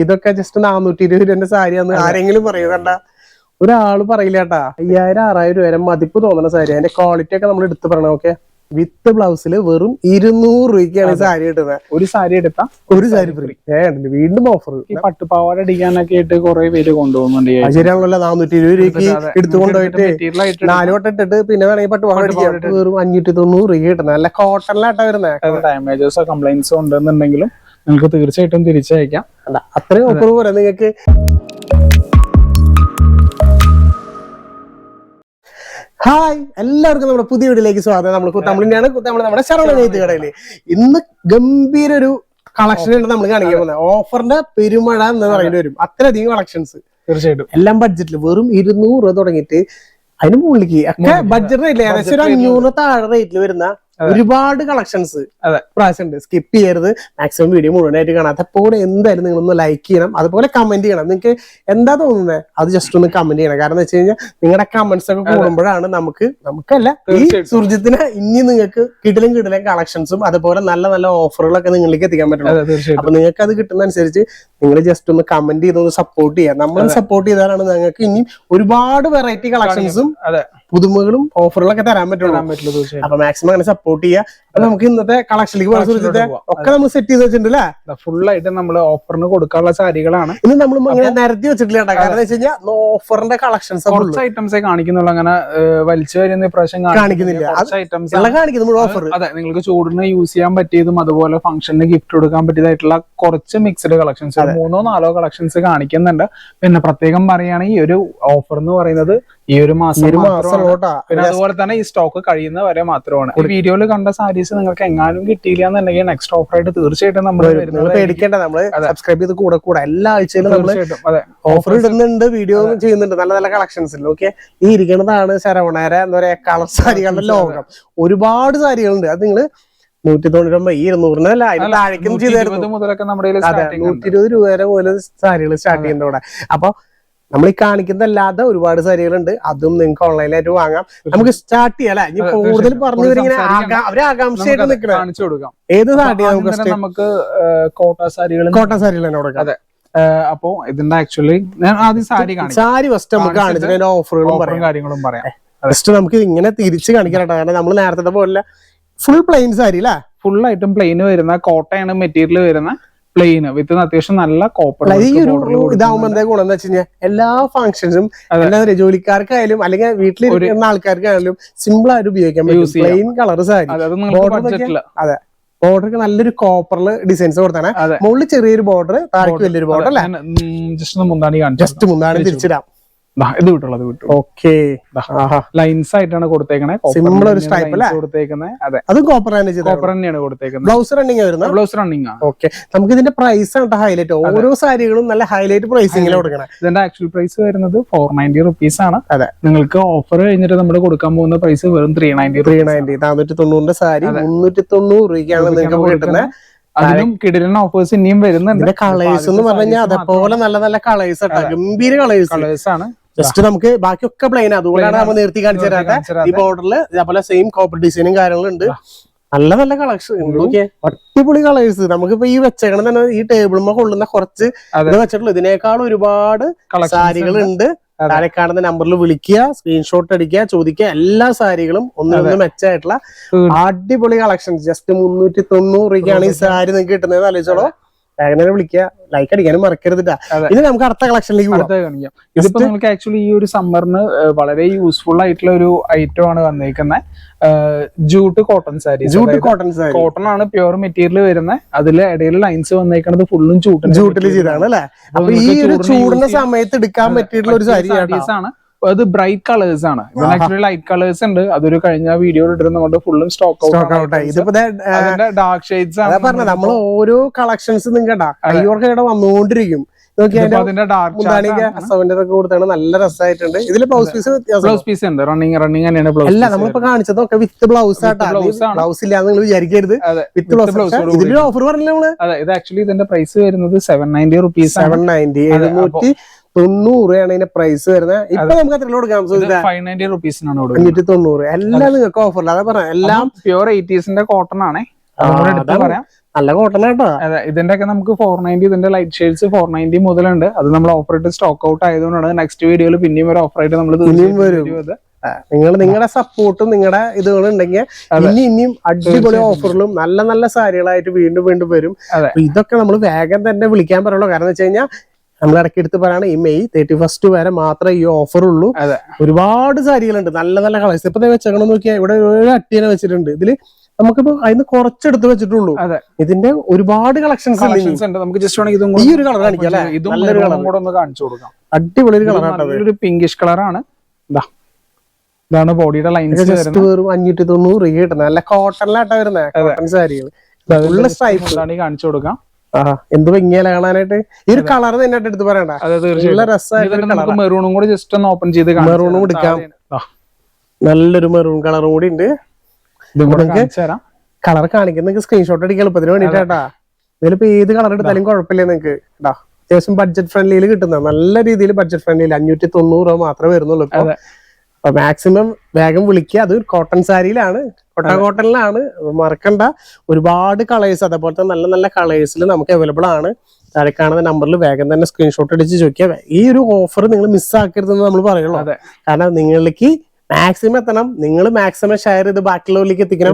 ഇതൊക്കെ ജസ്റ്റ് നാനൂറ്റി ഇരുപത് രൂപന്റെ സാരിയാന്ന് ആരെങ്കിലും പറയൂ. കണ്ട ഒരാൾ പറയില്ല കേട്ടാ. അയ്യായിരം ആറായിരം രൂപ വരെ മതിപ്പ് തോന്നുന്ന സാരി. അതിന്റെ ക്വാളിറ്റി ഒക്കെ നമ്മൾ എടുത്തു പറയണം ഓക്കെ വിത്ത് ബ്ലൗസിൽ വെറും ഇരുന്നൂറ് രൂപയ്ക്കാണ് സാരി കിട്ടുന്നത് ഒരു സാരി എടുത്താൽ ഒരു സാരി ഫ്രീ ഏ ഉണ്ടല്ലേ, വീണ്ടും ഓഫർ ഈ പട്ടുപാവാട അടിക്കാനൊക്കെ ആയിട്ട് കുറെ പേര് കൊണ്ടുപോകുന്നുണ്ട് ശരിയാണല്ലോ. നാനൂറ്റി ഇരുപത് രൂപയ്ക്ക് എടുത്തു കൊണ്ടുപോയിട്ട് നാല് വട്ടം ഇട്ടിട്ട് പിന്നെ വേണമെങ്കിൽ പട്ടുപാവാട അടിക്കാം. വെറും അഞ്ഞൂറ്റി തൊണ്ണൂറ് രൂപ കിട്ടുന്നത് നല്ല കോട്ടണിലാട്ടാ വരുന്നത് ഡാമേജസോ കംപ്ലൈൻസോ ഉണ്ടെന്നുണ്ടെങ്കിലും നിങ്ങൾക്ക് തീർച്ചയായിട്ടും തിരിച്ചയക്കാം. അത്രയും ഓഫർ പറയാം നിങ്ങൾക്ക് ഹായ് എല്ലാവർക്കും നമ്മുടെ പുതിയ വീട്ടിലേക്ക് സ്വാഗതം. നമ്മൾ കുത്തമ്പളിനെയാണ് കുത്തമ്പളി നമ്മുടെ ശരവണ നെയ്ത്ത് കടയിൽ ഇന്ന് ഗംഭീര ഒരു കളക്ഷൻ ഉണ്ട് നമ്മൾ കാണിക്കാൻ പോകുന്നത്. ഓഫറിന്റെ പെരുമഴ എന്ന് പറയേണ്ടി വരും. അത്രയധികം കളക്ഷൻസ് തീർച്ചയായിട്ടും. എല്ലാം ബഡ്ജറ്റിൽ വെറും ഇരുന്നൂറ് രൂപ തുടങ്ങിയിട്ട് അതിന് മുകളിലേക്ക് ഒക്കെ ബഡ്ജറ്റ് റേറ്റിൽ ഏകദേശം ഒരു അഞ്ഞൂറ് താഴെ റേറ്റിൽ വരുന്ന ഒരുപാട് കളക്ഷൻസ് അതെ. പ്രാവശ്യം ഉണ്ട് സ്കിപ്പ് ചെയ്യരുത്. മാക്സിമം വീഡിയോ മുഴുവനായിട്ട് കാണാം. അതപ്പോൾ എന്തായാലും നിങ്ങൾ ഒന്ന് ലൈക്ക് ചെയ്യണം. അതുപോലെ കമന്റ് ചെയ്യണം. നിങ്ങൾക്ക് എന്താ തോന്നുന്നത് അത് ജസ്റ്റ് ഒന്ന് കമന്റ് ചെയ്യണം. കാരണം വെച്ച് കഴിഞ്ഞാൽ നിങ്ങളുടെ കമന്റ്സ് ഒക്കെ കൂടുമ്പോഴാണ് നമുക്ക് നമുക്കല്ല ഈ. സുർജിത്തിന് ഇനി നിങ്ങൾക്ക് കിടിലും കിടിലും കളക്ഷൻസും അതുപോലെ നല്ല നല്ല ഓഫറുകളൊക്കെ നിങ്ങളിലേക്ക് എത്തിക്കാൻ പറ്റണം. തീർച്ചയായിട്ടും. അപ്പൊ നിങ്ങൾക്ക് അത് കിട്ടുന്ന അനുസരിച്ച് നിങ്ങൾ ജസ്റ്റ് ഒന്ന് കമന്റ് ചെയ്തൊന്ന് സപ്പോർട്ട് ചെയ്യാം. നമ്മൾ സപ്പോർട്ട് ചെയ്താലാണ് നിങ്ങൾക്ക് ഇനി ഒരുപാട് വെറൈറ്റി കളക്ഷൻസും അതെ. പുതുമകളും ഓഫറുകളൊക്കെ തരാൻ പറ്റുള്ളൂ. അപ്പൊ മാക്സിമം അങ്ങനെ സപ്പോർട്ട് ചെയ്യുക അപ്പൊ നമുക്ക് ഇന്നത്തെ കളക്ഷനിലേക്ക് ഒക്കെ നമ്മൾ സെറ്റ് ചെയ്ത് വെച്ചിട്ടുണ്ട് അല്ലേ? ഫുൾ ആയിട്ട് നമ്മൾ ഓഫറിന് കൊടുക്കാനുള്ള സാരികളാണ്. ഇന്ന് നമ്മൾ അങ്ങനെ നിരത്തി വെച്ചിട്ടില്ല കാരണം വെച്ച് കഴിഞ്ഞാൽ ഓഫറിന്റെ കളക്ഷൻസ് കുറച്ച് ഐറ്റംസ് കാണിക്കുന്നുള്ളൂ. അങ്ങനെ വലിച്ചു വരുന്ന ഇപ്രാവശ്യം കാണിക്കുന്നില്ല. കുറച്ച് ഐറ്റംസ് എല്ലാം കാണിക്കുന്നു നമ്മൾ ഓഫർ അതെ നിങ്ങൾക്ക് ചൂടിന് യൂസ് ചെയ്യാൻ പറ്റിയതും അതുപോലെ ഫംഗ്ഷന് ഗിഫ്റ്റ് കൊടുക്കാൻ പറ്റിയതായിട്ടുള്ള കുറച്ച് മിക്സ്ഡ് കളക്ഷൻസ് മൂന്നോ നാലോ കളക്ഷൻസ് കാണിക്കുന്നുണ്ട്. പിന്നെ പ്രത്യേകം പറയുകയാണെങ്കിൽ ഈ ഒരു ഓഫർ എന്ന് പറയുന്നത് ഈ ഒരു മാസം അതുപോലെ തന്നെ ഈ സ്റ്റോക്ക് കഴിയുന്ന വരെ മാത്രമാണ്. ഈ വീഡിയോയിൽ കണ്ട സാരീസ് നിങ്ങൾക്ക് എങ്ങാനും കിട്ടിയില്ല എന്നുണ്ടെങ്കിൽ നെക്സ്റ്റ് ഓഫർ ആയിട്ട് തീർച്ചയായിട്ടും നമ്മൾ പേടിക്കേണ്ട നമ്മൾ സബ്സ്ക്രൈബ് ചെയ്ത് കൂടെ കൂടെ. എല്ലാ ആഴ്ചയിലും നമ്മൾ ഓഫർ ഇടുന്നുണ്ട് വീഡിയോ ചെയ്യുന്നുണ്ട്. നല്ല നല്ല കളക്ഷൻസ് ഓക്കെ ഈ ഇരിക്കുന്നതാണ് ശരവണേര എന്താ പറയാ കളർ സാരികളുടെ ലോകം. ഒരുപാട് സാരികളുണ്ട്. അത് നിങ്ങൾ നൂറ്റി തൊണ്ണൂറ്റൊമ്പത് ഈ ഇരുന്നൂറിനല്ല അതിന് താഴേക്കും ചെയ്തായിരുന്നു. അതെ. നൂറ്റി ഇരുപത് രൂപ വരെ പോലെ സാരികൾ സ്റ്റാർട്ട് ചെയ്യുന്നുണ്ട് ഇവിടെ. അപ്പൊ നമ്മൾ ഈ കാണിക്കുന്നതല്ലാതെ ഒരുപാട് സാരികളുണ്ട്. അതും നിങ്ങൾക്ക് ഓൺലൈനായിട്ട് വാങ്ങാം. നമുക്ക് സ്റ്റാർട്ട് ചെയ്യാം അല്ലെ? ഇനി കൂടുതൽ പറഞ്ഞു കൂടുതൽ ഇങ്ങനെ അവർ ആകാംക്ഷയായിട്ട് നിൽക്കണം. കാണിച്ചു കൊടുക്കാം. ഏത് സാരി ആദ്യം നമുക്ക് നമുക്ക് കോട്ട സാരികൾ കോട്ടൺ സാരികൾ തന്നെ കൊടുക്കാം. അതെ. അപ്പോ ഇതിന്റെ ആക്ച്വലി ഞാൻ ആദ്യം സാരി കാണിക്കാം. സാരി ഫസ്റ്റ് നമുക്ക് കാണിച്ചിട്ട് ഓഫറുകളും കാര്യങ്ങളും പറയാം. ഫസ്റ്റ് നമുക്ക് ഇങ്ങനെ തിരിച്ച് കാണിക്കാം കാരണം നമ്മൾ നേരത്തെ പോലെ ഫുൾ പ്ലെയിൻ സാരി അല്ലേ? ഫുൾ ആയിട്ടും പ്ലെയിൻ വരുന്ന കോട്ടയാണ് മെറ്റീരിയൽ വരുന്ന പ്ലെയിൻ വിത്ത് അത്യാവശ്യം നല്ല കോപ്പർ ഈ ഒരു ഇതാവുമ്പോ എന്താ ഗുണം എന്ന് എല്ലാ ഫംഗ്ഷൻസും. എന്താ പറയുക ജോലിക്കാർക്കായാലും അല്ലെങ്കിൽ വീട്ടിലിരിക്കുന്ന ആൾക്കാർക്കായാലും സിമ്പിൾ ആയിട്ട് ഉപയോഗിക്കാൻ പറ്റും. Plain colour sari. അത് ബോർഡർക്ക് നല്ലൊരു കോപ്പറിൽ ഡിസൈൻസ് കൊടുത്താണ്. മുകളിൽ ചെറിയൊരു ബോർഡർ താഴേക്ക് വലിയൊരു ബോർഡർ അല്ലെ? ജസ്റ്റ് മുന്താണി ജസ്റ്റ് മുന്നാണ് തിരിച്ചിടാം. ഇത് വിട്ടുള്ളത് വിട്ടു ഓക്കെ. ലൈൻസ് ആയിട്ടാണ് കൊടുത്തേക്കണേ. സിമ്പിൾ ഒരു stripe അല്ലേ? കൊടുത്തേക്കുന്നത് അതെ. അത് കോപ്പർ കോപ്പർ തന്നെയാണ് കൊടുത്തേക്കുന്നത്. ബ്ലൗസ് റണ്ണിങ് വരുന്നത്? ബ്ലൗസ് റണ്ണിങ് ആണ് ഓക്കെ. നമുക്ക് ഇതിന്റെ പ്രൈസ് ആണ് ഹൈലൈറ്റ് ഓരോ സാരികളും നല്ല ഹൈലൈറ്റ് പ്രൈസിംഗിൽ കൊടുക്കണം. ഇതിന്റെ ആക്ച്വൽ പ്രൈസ് വരുന്നത് ഫോർ നയന്റി റുപ്പീസ് ആണ്. അതെ. നിങ്ങൾക്ക് ഓഫർ കഴിഞ്ഞിട്ട് നമ്മൾ കൊടുക്കാൻ പോകുന്ന പ്രൈസ് വെറും ത്രീ നയന്റി ത്രീ നയന്റി നാനൂറ്റി തൊണ്ണൂറിന്റെ സാരി മുന്നൂറ്റി തൊണ്ണൂറ് രൂപയ്ക്കാണ് നിങ്ങൾക്ക് കിട്ടുന്നത് അതിനും കിടിലൻ ഓഫേഴ്സ് ഇനിയും വരുന്നുണ്ട്. കളേഴ്സ് എന്ന് പറഞ്ഞാൽ അതേപോലെ നല്ല നല്ല കളേഴ്സ് ഗംഭീര കളേഴ്സ് കളേഴ്സ് ആണ്. ജസ്റ്റ് നമുക്ക് ബാക്കിയൊക്കെ പ്ലെയിൻ അതുകൊണ്ടാണ് നമ്മൾ നിർത്തി കാണിച്ചു തരാത്ത. ഈ ബോർഡറിൽ ഇതേപോലെ സെയിം കോപ്പർ ഡിസൈനും കാര്യങ്ങളും ഉണ്ട് നല്ല നല്ല കളക്ഷൻ അടിപൊളി കളേഴ്സ് നമുക്കിപ്പോ ഈ വെച്ചേക്കണം തന്നെ ഈ ടേബിളുമ്മ കൊള്ളുന്ന കുറച്ച്. ഇത് വെച്ചിട്ടുള്ളൂ. ഇതിനേക്കാൾ ഒരുപാട് സാരികൾ ഉണ്ട്. താഴെ കാണുന്ന നമ്പറിൽ വിളിക്കുക സ്ക്രീൻഷോട്ട് അടിക്കുക ചോദിക്കുക. എല്ലാ സാരികളും ഒന്നും മെച്ചമായിട്ടുള്ള ഉം. അടിപൊളി കളക്ഷൻ ജസ്റ്റ് മുന്നൂറ്റി തൊണ്ണൂറ് രൂപയ്ക്കാണ് ഈ സാരി നിങ്ങൾക്ക് കിട്ടുന്നത്. ആലോചിച്ചോളോ. വേഗം വിളിക്കുക. ലൈക്ക് അടിക്കാനും മറക്കരുതിട്ടാ ഇത് നമുക്ക് അടുത്ത കളക്ഷനിലേക്ക് കാണിക്കാം. ഇതിപ്പോ നമുക്ക് ആക്ച്വലി ഈ ഒരു സമ്മറിന് വളരെ യൂസ്ഫുൾ ആയിട്ടുള്ള ഒരു ഐറ്റം ആണ് വന്നേക്കുന്നത് jute cotton sari jute cotton sari cotton ആണ് പ്യുവർ മെറ്റീരിയൽ വരുന്നത് അതിൽ ഇടയിൽ ലൈൻസ് വന്നേക്കുന്നത് ഫുള്ളും ചൂട്ടും ജൂട്ടിൽ ചെയ്താണ് അല്ലേ? അപ്പൊ ഈ ഒരു ചൂടിന് ചൂടിന്റെ സമയത്ത് എടുക്കാൻ പറ്റിയിട്ടുള്ള ഒരു സാരി. ആണ്. അത് ബ്രൈറ്റ് കളേഴ്സ് ആണ്. ആക്ച്വലി ലൈറ്റ് കളേഴ്സ് ഉണ്ട്. അതൊരു കഴിഞ്ഞ വീഡിയോ ഇട്ടിരുന്ന. കൊണ്ട് ഫുള്ളും സ്റ്റോക്ക് ഔട്ട്. ഇതിപ്പോ ഡാർക്ക് ഷെയ്ഡ്സ് ആണ് പറഞ്ഞത്. നമ്മൾ ഓരോ കളക്ഷൻസ് നിങ്ങടാ കയ്യോർക്ക് ഇവിടെ വന്നുകൊണ്ടിരിക്കും കൊടുത്താണ്. നല്ല രസമായിട്ടുണ്ട് ഇതിൽ ബ്ലൗസ് പീസ് ബ്ലൗസ് പീസ് ഉണ്ട്? റണ്ണിങ് റണ്ണിങ് തന്നെയാണ് ബ്ലൗസ് അല്ല നമ്മളിപ്പോ കാണിച്ചതൊക്കെ വിത്ത് ബ്ലൗസ് ആണ്. ബ്ലൗസ് ഇല്ല നിങ്ങൾ വിചാരിക്കരുത്. വിത്ത് ബ്ലൗസ് ഇതിന്റെ ഓഫർ പറഞ്ഞില്ല നമ്മൾ? അതെ. ഇത് ആക്ച്വലി ഇതിന്റെ പ്രൈസ് വരുന്നത് seven ninety rupees seven ninety എഴുന്നൂറ്റി തൊണ്ണൂറ് രൂപയാണ് ഇതിന്റെ പ്രൈസ് വരുന്നത് ഇപ്പൊ നമുക്ക് എത്ര കൊടുക്കാം? സുനിത ഫൈവ് നയന്റി റുപ്പീസിനാണ് കൊടുക്കുന്നത്. അഞ്ഞൂറ്റി തൊണ്ണൂറ് എല്ലാം നിങ്ങൾക്ക് ഓഫറില്ല അതാ പറഞ്ഞ എല്ലാം പ്യുവർ എയ്റ്റീസിന്റെ കോട്ടൺ ആണ്. നല്ല കോട്ടൺ കേട്ടോ അതെ ഇതിന്റെ ഒക്കെ നമുക്ക് ഫോർ നയന്റി ഇതിന്റെ ലൈറ്റ് ഷെയ്ഡ്സ് ഫോർ നയന്റി മുതലുണ്ട്. അത് നമ്മൾ ഓഫർ ഇട്ട് സ്റ്റോക്ക് ഔട്ട് ആയതുകൊണ്ടാണ് നെക്സ്റ്റ് വീഡിയോയിൽ പിന്നെയും ഒരു ഓഫർ ആയിട്ട് നമ്മൾ തീർച്ചയായും വരും. നിങ്ങൾ നിങ്ങളുടെ സപ്പോർട്ടും നിങ്ങളുടെ ഇതുകളും ഉണ്ടെങ്കിൽ ഇനി ഇനിയും അടിപൊളി ഓഫറിലും നല്ല നല്ല സാരികളായിട്ട് വീണ്ടും വീണ്ടും വരും. ഇതൊക്കെ നമ്മൾ വേഗം തന്നെ വിളിക്കാൻ പറയുള്ളൂ. കാരണം വെച്ച് കഴിഞ്ഞാൽ നമ്മൾ ഇടയ്ക്ക് എടുത്ത് പറയാണ് ഈ മെയ് തേർട്ടി ഫസ്റ്റ് വരെ മാത്രമേ ഈ ഓഫർ ഉള്ളൂ. അതെ. ഒരുപാട് സാരികളുണ്ട്. നല്ല നല്ല കളേഴ്സ് ഇപ്പൊ വെച്ചേക്കണം നോക്കിയാൽ ഇവിടെ ഒരു അട്ടിയനെ വെച്ചിട്ടുണ്ട്. ഇതിൽ നമുക്കിപ്പോ അതിന് കുറച്ചെടുത്ത് വെച്ചിട്ടുള്ളൂ. അതെ. ഇതിന്റെ ഒരുപാട് കളക്ഷൻസ് ഉണ്ട് നമുക്ക് ജസ്റ്റ് വേണമെങ്കിൽ ഈ ഒരു കളർ കാണിക്കാം അല്ലെ? ഇതും നല്ലൊരു കളർ കൂടെ ഒന്ന് കാണിച്ചു കൊടുക്കാം. അടിപൊളി ഒരു കളറാണ് പിങ്കിഷ് കളറാണ് ഇതാ ഇതാണ് ബോഡിയുടെ ലൈൻസ് വെറും അഞ്ഞൂറ്റി തൊണ്ണൂറ് കിട്ടുന്നത്. നല്ല കോട്ടണിലാട്ടാ വരുന്നത് കോട്ടൺ സാരികൾ കാണിച്ചു കൊടുക്കാം. എന്ത് ഭംഗിയല്ല കാണാനായിട്ട് ഈ ഒരു കളർ തന്നെ എടുത്ത് പറയണ്ട. നല്ല രസമായിട്ട് മെറൂണും കൂടി ജസ്റ്റ് ഒന്ന് ഓപ്പൺ ചെയ്ത് മെറൂണും എടുക്കാം. നല്ലൊരു മെറൂൺ കളറും കൂടി ഉണ്ട്. കളർ കാണിക്കുന്ന സ്ക്രീൻഷോട്ട് അടിക്കാൻ എളുപ്പത്തിന് വേണ്ടിട്ടാ ഇതിലിപ്പോ ഏത് കളർ എടുത്താലും കുഴപ്പമില്ല നിങ്ങക്ക് കേട്ടാ അത്യാവശ്യം ബഡ്ജറ്റ് ഫ്രണ്ട്ലിയിൽ കിട്ടുന്ന നല്ല രീതിയിൽ ബഡ്ജറ്റ് ഫ്രണ്ട്ലിയിൽ അഞ്ഞൂറ്റി തൊണ്ണൂറ് രൂപ മാത്രമേ വരുന്നുള്ളൂ ഇപ്പൊ. അപ്പൊ മാക്സിമം വേഗം വിളിക്കുക അത് കോട്ടൺ സാരിയിലാണ്. കൊട്ട കോട്ടണിലാണ് മറക്കണ്ട. ഒരുപാട് കളേഴ്സ് അതേപോലെ തന്നെ നല്ല നല്ല കളേഴ്സിൽ നമുക്ക് അവൈലബിൾ ആണ്. താഴെ കാണുന്ന നമ്പറിൽ വേഗം തന്നെ സ്ക്രീൻഷോട്ട് അടിച്ച് ചോദിക്കുക. ഈ ഒരു ഓഫർ നിങ്ങൾ മിസ്സാക്കരുതെന്ന് നമ്മൾ പറയുള്ളൂ. അതെ. കാരണം നിങ്ങളിലേക്ക് മാക്സിമം എത്തണം. നിങ്ങൾ മാക്സിമം ഷെയർ ചെയ്ത് ബാക്കിയുള്ളവരിലേക്ക് എത്തിക്കണം.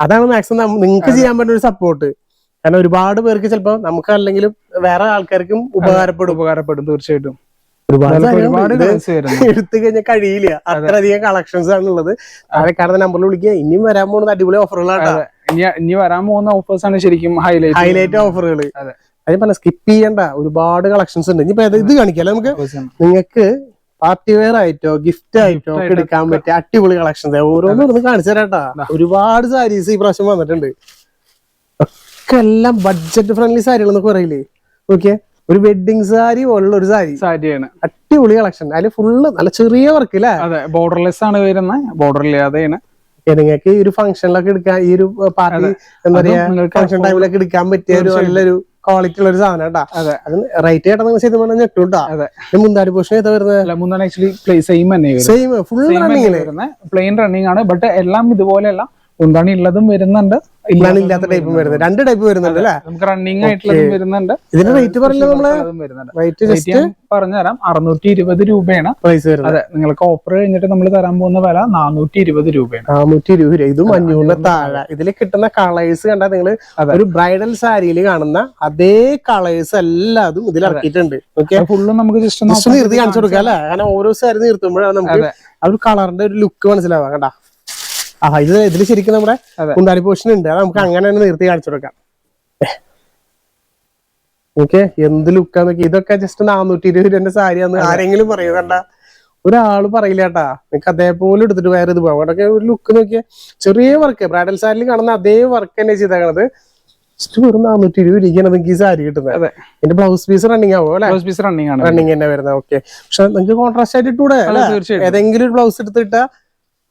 അതാണ് മാക്സിമം നിങ്ങൾക്ക് ചെയ്യാൻ പറ്റുന്ന ഒരു സപ്പോർട്ട് കാരണം ഒരുപാട് പേർക്ക് ചിലപ്പോൾ നമുക്ക് അല്ലെങ്കിലും വേറെ ആൾക്കാർക്കും ഉപകാരപ്പെടും. ഉപകാരപ്പെടും തീർച്ചയായിട്ടും. ഒരുപാട് എടുത്തു കഴിഞ്ഞാൽ കഴിയില്ല. അത്രയധികം കളക്ഷൻസ് ആണുള്ളത്. താഴെ കാണുന്ന നമ്പറിൽ വിളിക്കുക. ഇനിയും വരാൻ പോകുന്ന അടിപൊളി ഓഫറുകളാണ് ഇനി വരാൻ പോകുന്ന ഓഫേഴ്സ് ആണ് ശരിക്കും ഹൈലൈറ്റ് ഹൈലൈറ്റ് ഓഫറുകൾ അതെ. അത് പറഞ്ഞ സ്കിപ്പ് ചെയ്യണ്ട. ഒരുപാട് കളക്ഷൻസ് ഉണ്ട്. ഇനിയിപ്പോ ഇത് കാണിക്കാം. നമുക്ക് നിങ്ങൾക്ക് പാർട്ടി വെയർ ആയിട്ടോ ഗിഫ്റ്റ് ആയിട്ടോ എടുക്കാൻ പറ്റിയ അടിപൊളി കളക്ഷൻസ് ഓരോന്നും കാണിച്ചു തരാട്ടാ ഒരുപാട് സാരീസ് ഈ പ്രാവശ്യം വന്നിട്ടുണ്ട്. ഒക്കെ എല്ലാം ബഡ്ജറ്റ് ഫ്രണ്ട്ലി സാരികൾ എന്നൊക്കെ പറയില്ലേ? ഓക്കെ ഒരു വെഡിങ് സാരി പോലുള്ള ഒരു സാരി സാരിയാണ്. അടിപൊളി കളക്ഷൻ അതിൽ ഫുള്ള് നല്ല ചെറിയ വർക്ക് അല്ലേ അതെ ബോർഡർലെസ് ആണ് വരുന്നത് ബോർഡർ ഇല്ലാതെയാണ്. നിങ്ങൾക്ക് ഈ ഒരു ഫംഗ്ഷനിലൊക്കെ എടുക്കാൻ ഈ ഒരു പാർട്ടി എന്താ പറയാ ഫംഗ്ഷൻ ടൈമിലൊക്കെ എടുക്കാൻ പറ്റിയ ഒരു നല്ലൊരു ക്വാളിറ്റി ഉള്ള ഒരു സാധനം കേട്ടോ. അതെ. അത് റേറ്റ് കേട്ടാ നിങ്ങൾ ചെയ്ത് പറഞ്ഞാൽ കേട്ടോ. അതെ. മുന്താടി പോഷൻ ഏതാ വരുന്നത് മൂന്നാണ് ആക്ച്വലി സെയിം തന്നെ സെയിം ഫുൾ റണ്ണിങ് വരുന്നത് പ്ലെയിൻ റണ്ണിങ് ആണ് ബട്ട് എല്ലാം ഇതുപോലെയല്ല. എന്താണ് ഉള്ളതും വരുന്നുണ്ട്. ഇല്ലാതെ ഇല്ലാത്ത ടൈപ്പും വരുന്നത് രണ്ട് ടൈപ്പ് വരുന്നുണ്ട് അല്ലേ? നമുക്ക് റണ്ണിങ് ആയിട്ടുള്ളതും വരുന്നുണ്ട്. ഇതിന്റെ റേറ്റ് പറഞ്ഞത് നമ്മൾ വരുന്നുണ്ട്. റേറ്റ് ജസ്റ്റ് പറഞ്ഞുതരാം. അറുന്നൂറ്റി ഇരുപത് രൂപയാണ്. പ്രൈസ് വരുന്നത്. അതെ നിങ്ങൾക്ക് ഓഫർ കഴിഞ്ഞിട്ട് നമ്മൾ തരാൻ പോകുന്ന വില നാനൂറ്റി ഇരുപത് രൂപയാണ്. നാനൂറ്റി ഇരുപത് രൂപ. ഇതും അഞ്ഞൂറിന് താഴെ. ഇതിൽ കിട്ടുന്ന കളേഴ്സ് കണ്ടാൽ നിങ്ങൾ ഒരു ബ്രൈഡൽ സാരിയിൽ കാണുന്ന അതേ കളേഴ്സ് എല്ലാതും ഇതിൽ ഇറക്കിയിട്ടുണ്ട്. ഓക്കെ ഫുള്ളും നമുക്ക് ജസ്റ്റ് നിർത്തി കാണിച്ചു കൊടുക്കാം അല്ലെ? കാരണം ഓരോ സാരി നിർത്തുമ്പോഴാണ് നമുക്ക് ആ ഒരു കളറിന്റെ ഒരു ലുക്ക് മനസ്സിലാവാം കണ്ടാ? ആ ഇത് ഇതിൽ ശരിക്കും നമ്മുടെ കുണ്ടാലി പോഷൻ ഉണ്ട്. അത് നമുക്ക് അങ്ങനെ തന്നെ നിർത്തി കാണിച്ചു കൊടുക്കാം. ഓക്കെ എന്ത് ലുക്കാന്നൊക്കെ ഇതൊക്കെ ജസ്റ്റ് നാനൂറ്റി ഇരുപത് രൂപന്റെ സാരിയാന്ന് ആരെങ്കിലും പറയൂ കണ്ട. ഒരാൾ പറയില്ല കേട്ടാ. നിനക്ക് അതേപോലെ എടുത്തിട്ട് വേറെ ഇത് പോകാം അവിടെയൊക്കെ ഒരു ലുക്ക് നോക്കിയാൽ ചെറിയ വർക്ക് ബ്രൈഡൽ സാരിയിൽ കാണുന്ന അതേ വർക്ക് തന്നെ ചെയ്തേക്കണത്. ജസ്റ്റ് വെറും നാനൂറ്റി ഇരുപത് രൂപയ്ക്കാണ് നിങ്ങൾക്ക് ഈ സാരി കിട്ടുന്നത്. അതെ. എന്റെ ബ്ലൗസ് പീസ് റണ്ണിങ് ആവോ അല്ലെ? ബ്ലൗസ് പീസ് റണ്ണിങ് ആണ്. റണ്ണിങ് തന്നെ വരുന്നത്. ഓക്കെ. പക്ഷെ നിങ്ങൾക്ക് കോൺട്രാസ്റ്റ് ആയിട്ട് ഇട്ടൂടെ ഏതെങ്കിലും ഒരു ബ്ലൗസ് എടുത്തിട്ടാ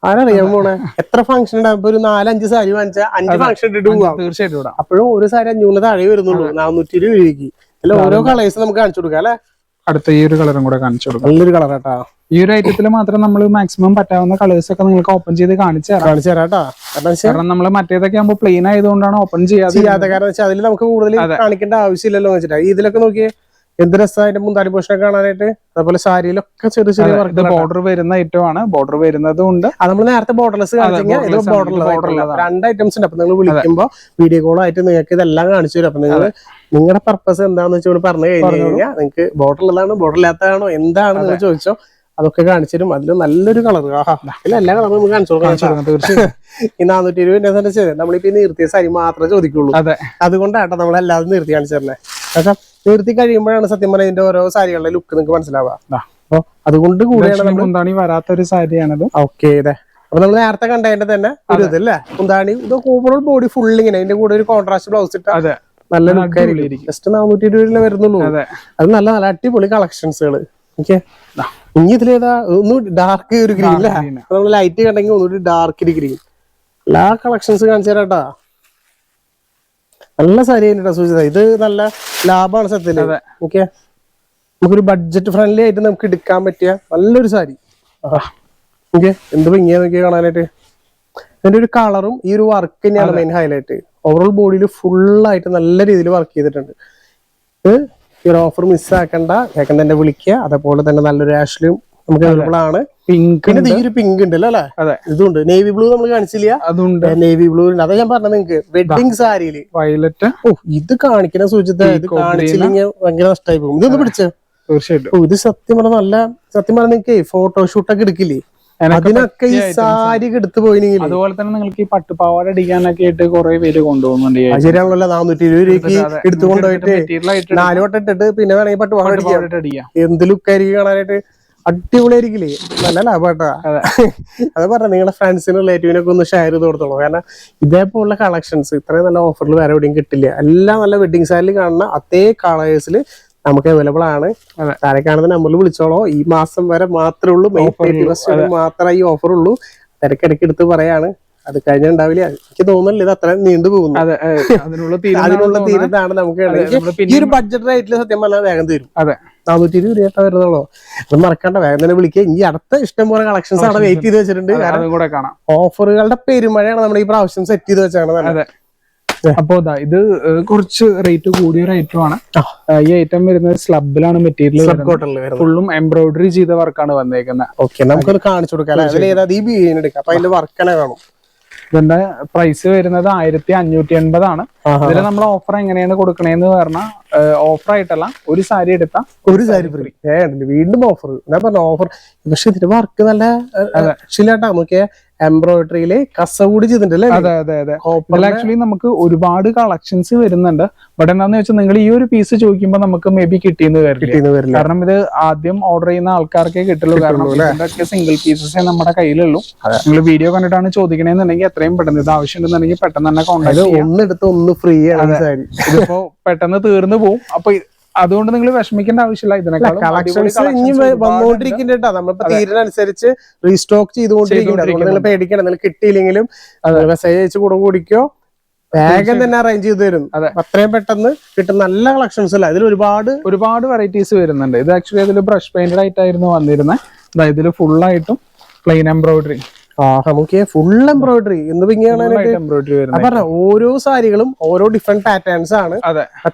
ആരറിയാൻ പോണേ? എത്ര ഫംഗ്ഷൻ ഉണ്ടാകും ഇപ്പൊ ഒരു നാലഞ്ച് സാരി വാങ്ങിച്ചാൽ അഞ്ച് ഫംഗ്ഷൻ ഇട്ടിട്ട് പോവാം. തീർച്ചയായിട്ടും അപ്പോഴും ഒരു സാരി അഞ്ഞൂറിന് താഴെ വരുന്നുള്ളൂ. നാനൂറ്റി ഇരുപത് രൂപയ്ക്ക്. അല്ല ഓരോ കളേഴ്സ് നമുക്ക് കാണിച്ചു കൊടുക്കാം അല്ലെ? അടുത്ത ഈ ഒരു കളറും കൂടെ കാണിച്ചു കൊടുക്കാം. നല്ലൊരു കളർ കേട്ടാ ഈ ഒരു ഐറ്റത്തിൽ മാത്രം നമ്മൾ മാക്സിമം പറ്റാവുന്ന കളേഴ്സ് ഒക്കെ നിങ്ങൾക്ക് ഓപ്പൺ ചെയ്ത് കാണിച്ചു കാണിച്ചു തരാം കേട്ടാ കാരണം നമ്മൾ മറ്റേതൊക്കെ ആകുമ്പോൾ പ്ലെയിൻ ആയതുകൊണ്ടാണ് ഓപ്പൺ ചെയ്യാതെ ചെയ്യാത്ത കാരണം വെച്ചാൽ അതിൽ നമുക്ക് കൂടുതൽ കാണിക്കേണ്ട ആവശ്യമില്ലല്ലോ വെച്ചിട്ടാ. ഇതിലൊക്കെ നോക്കിയേ എന്ത് രസമായിട്ട് അതിന്റെ മുന്താലി പോഷനൊക്കെ കാണാനായിട്ട്? അതുപോലെ സാരിയിലൊക്കെ ചെറിയ ചെറിയ ഇത് വർക്ക് ബോർഡർ വരുന്ന ഐറ്റം ആണ്. ബോർഡർ വരുന്നതും ഉണ്ട്. അത് നമ്മൾ നേരത്തെ ബോർഡർലെസ് കാണിച്ചെങ്കിൽ ഇത് ബോർഡർ രണ്ട് ഐറ്റംസ് ഉണ്ട്. അപ്പൊ നിങ്ങൾ വിളിക്കുമ്പോൾ വീഡിയോ കോൾ ആയിട്ട് നിങ്ങൾക്ക് ഇതെല്ലാം കാണിച്ചു തരും. അപ്പൊ നിങ്ങൾ നിങ്ങളുടെ പർപ്പസ് എന്താന്ന് വെച്ചാൽ പറഞ്ഞു കഴിഞ്ഞു കഴിഞ്ഞാൽ നിങ്ങൾക്ക് ബോർഡർ ഉള്ളതാണോ ബോർഡർ ഇല്ലാത്തതാണോ എന്താണ് നിങ്ങൾ ചോദിച്ചോ അതൊക്കെ കാണിച്ചു തരും. അതിൽ നല്ലൊരു കളർ ഇതിൽ എല്ലാ കളറും നമുക്ക് കാണിച്ചു കൊടുക്കാം കേട്ടോ. തീർച്ചയായും. ഈ നാനൂറ്റി ഇരുപത് രൂപ നമ്മളിപ്പോ നിർത്തിയ സാരി മാത്രമേ ചോദിക്കുള്ളൂ. അതെ. അതുകൊണ്ടാട്ടോ നമ്മൾ എല്ലാവരും നിർത്തി കാണിച്ചു തരണേ നിർത്തി കഴിയുമ്പോഴാണ് സത്യം പറഞ്ഞാൽ ഇതിന്റെ ഓരോ സാരികളുടെ ലുക്ക് നിങ്ങൾക്ക് മനസ്സിലാവുക. അപ്പൊ അതുകൊണ്ട് കൂടിയാണ് കുന്താണി മുന്താണി വരാത്ത ഒരു സാരിയാണത്. ഓക്കെ ഇതെ. അപ്പൊ നമ്മൾ നേരത്തെ കണ്ടതിന്റെ തന്നെ ഒരു ഇതല്ലേ? കുന്താണി ഇത് ഓവറോൾ ബോഡി ഫുൾ ഇങ്ങനെ അതിന്റെ കൂടെ ഒരു കോൺട്രാസ്റ്റ് ബ്ലൗസ് ഇട്ട അതെ. നല്ല ലുക്ക് ആയിരിക്കും. അടിപൊളിയായിരിക്കും. ജസ്റ്റ് നാനൂറ്റി ഇരുപതിലെ വരുന്നുള്ളൂ. അതെ. അത് നല്ല നല്ല അടിപൊളി കളക്ഷൻസുകൾ ഓക്കെ ഇനി ഇതിലേതാ ഒന്ന് ഡാർക്ക് ഒരു ഗ്രീൻ അല്ലേ നമ്മൾ ലൈറ്റ് കണ്ടെങ്കിൽ ഒന്നുകൂടി ഡാർക്ക് ഒരു ഗ്രീൻ എല്ലാ കളക്ഷൻസ് കാണിച്ചു തരാട്ടാ നല്ല സാരി ആയിട്ടാ സൂചിത ഇത് നല്ല ലാഭമാണ് സത്യത്തിൽ. ഓക്കെ നമുക്കൊരു ബഡ്ജറ്റ് ഫ്രണ്ട്ലി ആയിട്ട് നമുക്ക് എടുക്കാൻ പറ്റിയ നല്ലൊരു സാരി. ഓക്കെ എന്ത് ഭംഗിയാ നോക്കിയാ കാണാനായിട്ട്. ഇതിന്റെ ഒരു കളറും ഈ ഒരു വർക്ക് തന്നെയാണ് മെയിൻ ഹൈലൈറ്റ് ഓവറോൾ ബോഡിയിൽ ഫുള്ളായിട്ട് നല്ല രീതിയിൽ വർക്ക് ചെയ്തിട്ടുണ്ട്. ഈ ഒരു ഓഫർ മിസ്സാക്കണ്ട വേഗം തന്നെ വിളിക്കുക. അതേപോലെ തന്നെ നല്ലൊരു ആഷിലും നമുക്ക് അവൈലബിൾ ആണ് പിങ്ക് പിന്നെ ഈ ഒരു പിങ്ക് ഉണ്ടല്ലോ അല്ലെ? അതെ. ഇതുണ്ട്. നേവി ബ്ലൂ നമ്മൾ കാണിച്ചില്ല? അതുണ്ട്. നേവി ബ്ലൂ ഉണ്ട് അതാ ഞാൻ പറഞ്ഞത് നിങ്ങക്ക്. വെഡിങ് സാരിയിൽ. വയലറ്റ് ഓ ഇത് കാണിക്കണ സൂചിത. ഇത് കാണിച്ചില്ലെങ്കിൽ ഭയങ്കര നഷ്ടമായി പോകും ഇതൊന്ന് പിടിച്ചോ. തീർച്ചയായിട്ടും. ഇത് സത്യം പറഞ്ഞ നല്ല സത്യം പറഞ്ഞ നിങ്ങക്ക് ഫോട്ടോഷൂട്ടൊക്കെ എടുക്കില്ലേ? അതിനൊക്കെ ഈ സാരി എടുത്തു പോയിനെങ്കിൽ അതുപോലെ തന്നെ നിങ്ങൾക്ക് ഈ പട്ടുപാവാട അടിക്കാനൊക്കെ ആയിട്ട് കുറെ പേര് കൊണ്ടുപോകുന്നുണ്ട് ശരിയാണല്ലോ. നാനൂറ്റി ഇരുപത് രൂപയ്ക്ക്. എടുത്തു കൊണ്ടുപോയിട്ട് മെറ്റീരിയൽ ആയിട്ട് നാല് വട്ടം ഇട്ടിട്ട് പിന്നെ വേണമെങ്കിൽ പട്ട് പട്ടുപാവാട അടിക്കാം. എന്ത് ലുക്കായിരിക്കും കാണാനായിട്ട്? അടിപൊളിയായിരിക്കില്ലേ നല്ല ലാഭട്ടാ. അതെ. പറഞ്ഞ നിങ്ങളുടെ ഫ്രണ്ട്സിനും റിലേറ്റീവിനൊക്കെ ഒന്ന് ഷെയർ ചെയ്ത് കൊടുത്തോളൂ. കാരണം ഇതേപോലുള്ള കളക്ഷൻസ് ഇത്രയും നല്ല ഓഫറിൽ വേറെ എവിടെയും കിട്ടില്ല. എല്ലാം നല്ല വെഡിങ് സാരിൽ കാണുന്ന അതേ കളേഴ്സിൽ നമുക്ക് അവൈലബിൾ ആണ്. താഴെ കാണുന്ന നമ്പറിൽ വിളിച്ചോളോ. ഈ മാസം വരെ മാത്രമേ ഉള്ളൂ. മാത്രമേ ഈ ഓഫർ ഉള്ളൂ. തിരക്കിടയ്ക്ക് എടുത്ത് പറയാണ്. അത് കഴിഞ്ഞുണ്ടാവില്ല എനിക്ക് തോന്നുന്നില്ല ഇത് അത്ര നീണ്ടു പോകുന്നു. അതിനുള്ള തീരുന്നതാണ് നമുക്ക് ഈ ഒരു ബഡ്ജറ്റ് റേറ്റിൽ സത്യം പറഞ്ഞാൽ വേഗം തീരും. അതെ. നാനൂറ്റി ഇരുപത് രൂപ വരുന്നുള്ളൂ അത് മറക്കണ്ട വേഗം തന്നെ വിളിക്കുക ഇനി അടുത്ത ഇഷ്ടം പോലെ കളക്ഷൻസ് അവിടെ വെയിറ്റ് ചെയ്ത് വെച്ചിട്ടുണ്ട്. കാരണം ഓഫറുകളുടെ പെരുമഴയാണ് നമ്മൾ ഈ പ്രാവശ്യം സെറ്റ് ചെയ്ത് വെച്ചാണ് അപ്പൊ ഇതാ കുറച്ച് റേറ്റ് കൂടിയ ഒരു ഐറ്റം ആണ്. ഈ ഐറ്റം വരുന്നത് സ്ലബിലാണ് മെറ്റീരിയൽ ഫുള്ളും എംബ്രോയിഡറി ചെയ്ത വർക്കാണ് വന്നേക്കുന്നത് ഓക്കെ നമുക്കത് കാണിച്ചു കൊടുക്കാം അതിന്റെ കാണും ഇതിന്റെ പ്രൈസ് വരുന്നത് ആയിരത്തി അഞ്ഞൂറ്റി എൺപതാണ്. ഇതിൽ നമ്മൾ ഓഫർ എങ്ങനെയാണ് കൊടുക്കണേന്ന് പറഞ്ഞാൽ ഓഫർ ആയിട്ടല്ല ഒരു സാരി എടുത്താൽ ഒരു സാരി ഫ്രീ ഏ വീണ്ടും ഓഫർ ഞാൻ പറഞ്ഞ ഓഫർ പക്ഷെ ഇതിന്റെ വർക്ക് നല്ല ശരിയാട്ടാ നോക്കിയ എംബ്രോയിഡറിയിൽ കസ കൂടി ചെയ്തിട്ടുണ്ടല്ലേ അതെ അതെ അതെ. ആക്ച്വലി നമുക്ക് ഒരുപാട് കളക്ഷൻസ് വരുന്നുണ്ട്. ബട്ട് എന്താന്ന് വെച്ചാൽ നിങ്ങൾ ഈ ഒരു പീസ് ചോദിക്കുമ്പോൾ നമുക്ക് മേ ബി കിട്ടിയെന്ന് വരില്ല. കാരണം ഇത് ആദ്യം ഓർഡർ ചെയ്യുന്ന ആൾക്കാർക്കേ കിട്ടുള്ളൂ. കാരണം സിംഗിൾ പീസസേ നമ്മുടെ കയ്യിലുള്ളൂ. നിങ്ങൾ വീഡിയോ കണ്ടിട്ടാണ് ചോദിക്കണേന്നുണ്ടെങ്കിൽ എത്രയും പെട്ടെന്ന് ഇത് ആവശ്യം ഉണ്ടെന്നുണ്ടെങ്കിൽ പെട്ടെന്ന് തന്നെ കോൺടാക്ട് ഒന്ന് ഒന്നെടുത്ത് ഒന്ന് ഫ്രീ ആണ് ഇതിപ്പോ പെട്ടെന്ന് തീർന്നു പോകും അപ്പൊ അതുകൊണ്ട് നിങ്ങൾ വിഷമിക്കേണ്ട ആവശ്യമില്ല. ഇതിനേക്കാളും കളക്ഷൻസ് ഇനി ഒരുപാടുണ്ട്. വന്നുകൊണ്ടിരിക്കുന്നുണ്ട് കേട്ടോ നമ്മളിപ്പോ തീരുന്നനുസരിച്ച് റീസ്റ്റോക്ക് ചെയ്തുകൊണ്ടിരിക്കുന്നുണ്ട് അതുകൊണ്ട് നിങ്ങൾ പേടിക്കണം നിങ്ങൾ കിട്ടിയില്ലെങ്കിലും മെസ്സേജ് അയച്ച് കൂടെ കൂടിക്കോ. വേഗം തന്നെ അറേഞ്ച് ചെയ്ത് തരും. അതെ. അത്രയും പെട്ടെന്ന് കിട്ടുന്ന നല്ല കളക്ഷൻസ് അല്ല. അതിൽ ഒരുപാട് ഒരുപാട് വെറൈറ്റീസ് വരുന്നുണ്ട്. ഇത് ആക്ച്വലി അതിൽ ബ്രഷ് പെയിന്റഡ് ആയിട്ടായിരുന്നു വന്നിരുന്നത് ഇതിൽ ഫുൾ ആയിട്ടും പ്ലെയിൻ എംബ്രോയിഡറി നമുക്ക് ഫുൾ എംബ്രോയിഡറി എന്ന് പറഞ്ഞ ഓരോ സാരികളും ഓരോ ഡിഫറെന്റ് പാറ്റേൺസ് ആണ്.